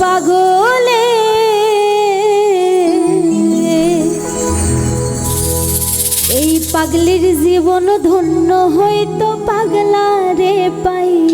পাগলে। এই পাগলির জীবন ধন্য হইতো পাগলা রে পাই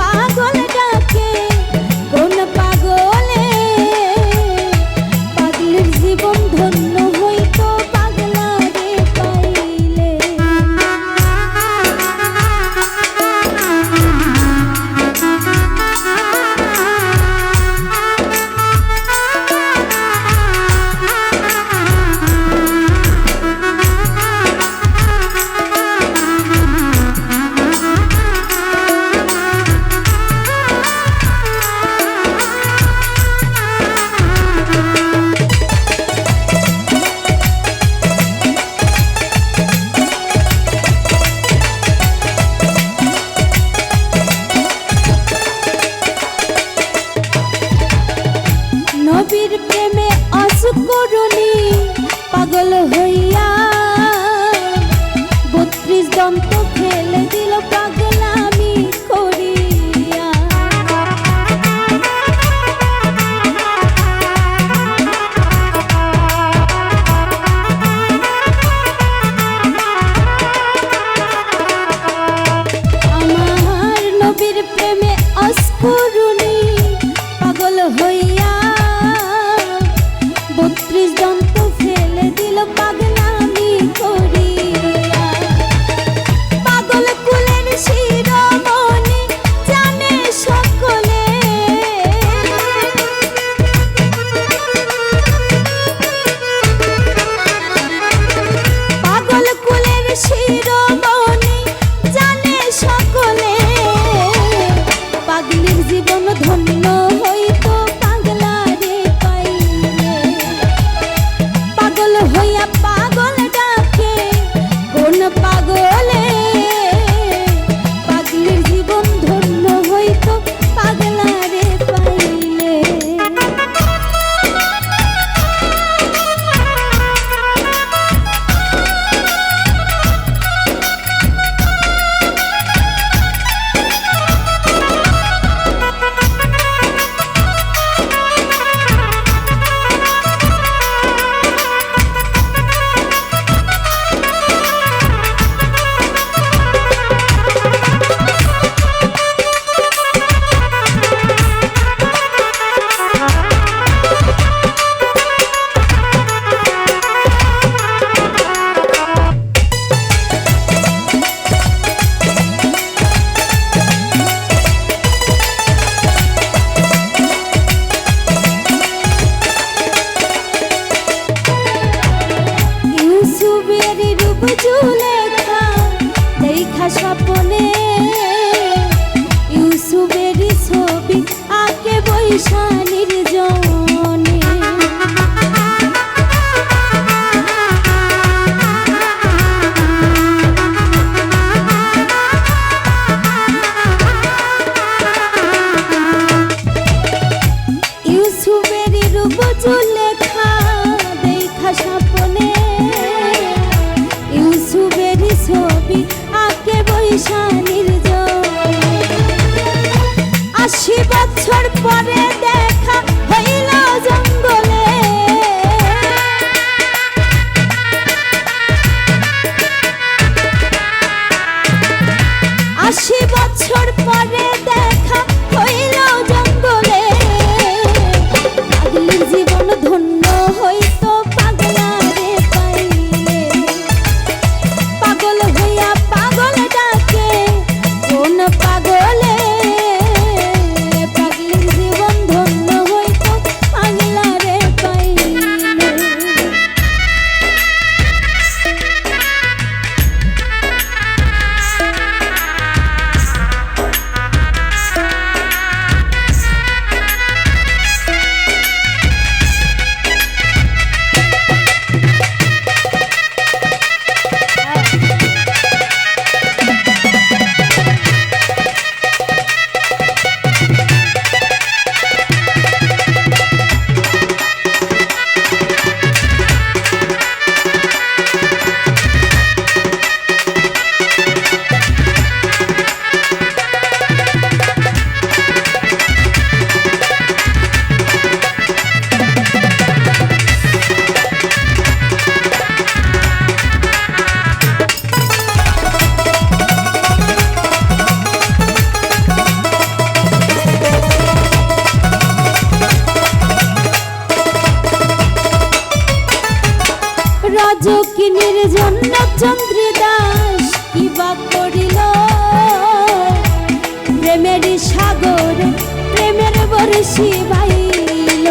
pago জুলেখা দেখা স্বপনে। ইউসুফের ছবি আঁকে বৈশাখ। যোগিনীর জন্য চন্দ্রী দাস কি বা করিল? প্রেমের সাগর প্রেমের বরশি ভাইল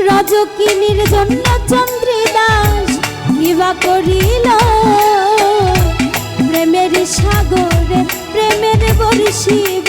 রজকিনীর জন্য 心